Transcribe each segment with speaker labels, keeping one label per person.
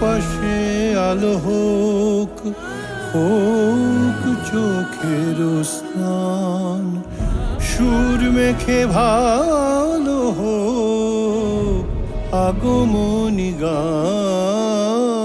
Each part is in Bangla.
Speaker 1: পাশে আলো হোক হোক চোখের স্নান। সুর মেখে ভালো হোক আগমনী গান।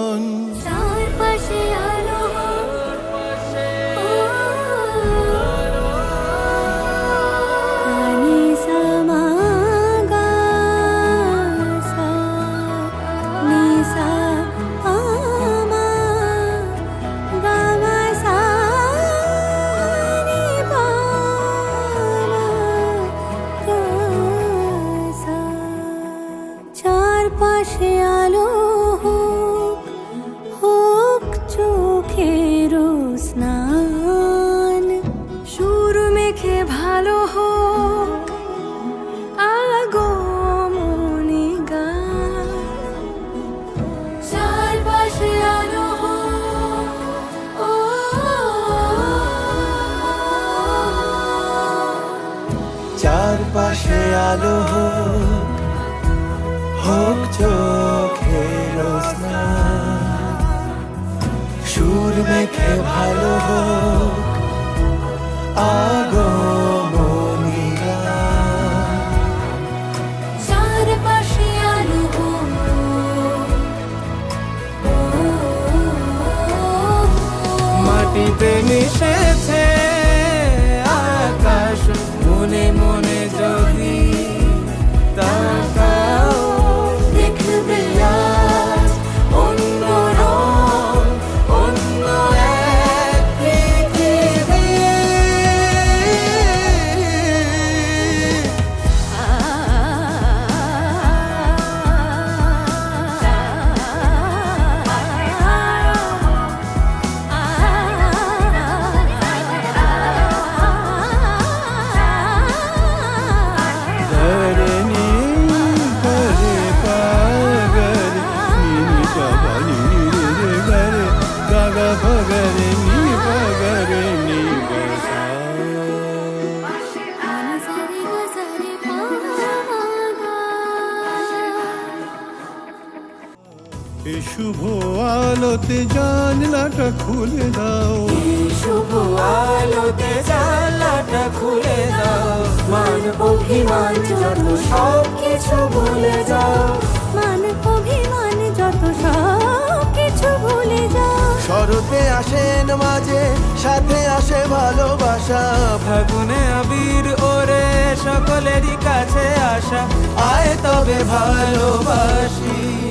Speaker 2: হোক চারপাশে আলো হোক
Speaker 1: চোখের স্নান। সুর মেখে ভালো হোক patient শুভ আলোতে জানলাটা খুলে দাও।
Speaker 3: শুভ আলোতে জানলাটা খুলে দাও। মান অভিমান যত সব কিছু ভুলে যাও।
Speaker 2: মান অভিমান যত সব কিছু ভুলে যাও।
Speaker 1: শরতে আসেন মাঝে সাথে আসে ভালোবাসা।
Speaker 3: ফাগুনে আবির ওরে সকলেরই কাছে আসা। আয় তবে ভালোবাসি।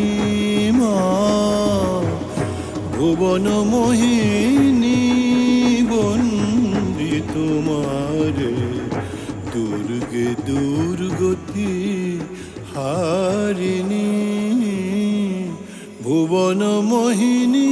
Speaker 1: ভুবন মোহিনী বন্দি তোমার। দুর্গে দুর্গতি হারিণী। ভুবন মোহিনী